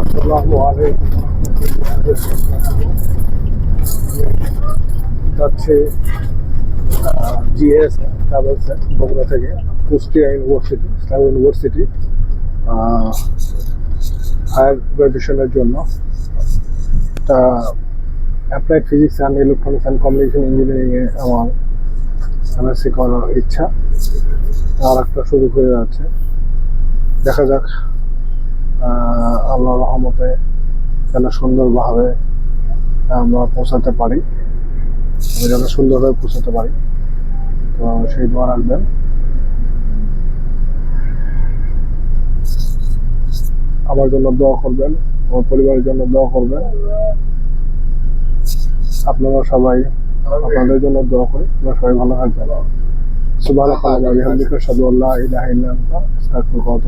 আসসালামু আলাইকুম। যাচ্ছে জিএস ট্রাভেলস বগুড়া থেকে, Kushtia university Islam university higher গ্রাজুয়েশনের জন্য। তা applied physics and electronics and communication ইঞ্জিনিয়ারিংয়ে আমার এমএসসি করার ইচ্ছা। আর একটা শুরু হয়ে যাচ্ছে। দেখা যাক আহ, আল্লাহর রহমতে যেন সুন্দরভাবে আমরা পৌঁছাতে পারি। আমি যেন সুন্দরভাবে পৌঁছাতে পারি। তো সেই দোয়া রাখবেন। আমার জন্য দোয়া করবেন আমার পরিবারের জন্য দোয়া করবেন। আপনারা সবাই আপনাদের জন্য দোয়া করি। আপনারা সবাই ভালো থাকবেন। সুবহানাল্লাহি ওয়া বিহামদিহি আশহাদু আল্লা ইলাহা ইল্লা আনতা আস্তাগফিরুকা ওয়া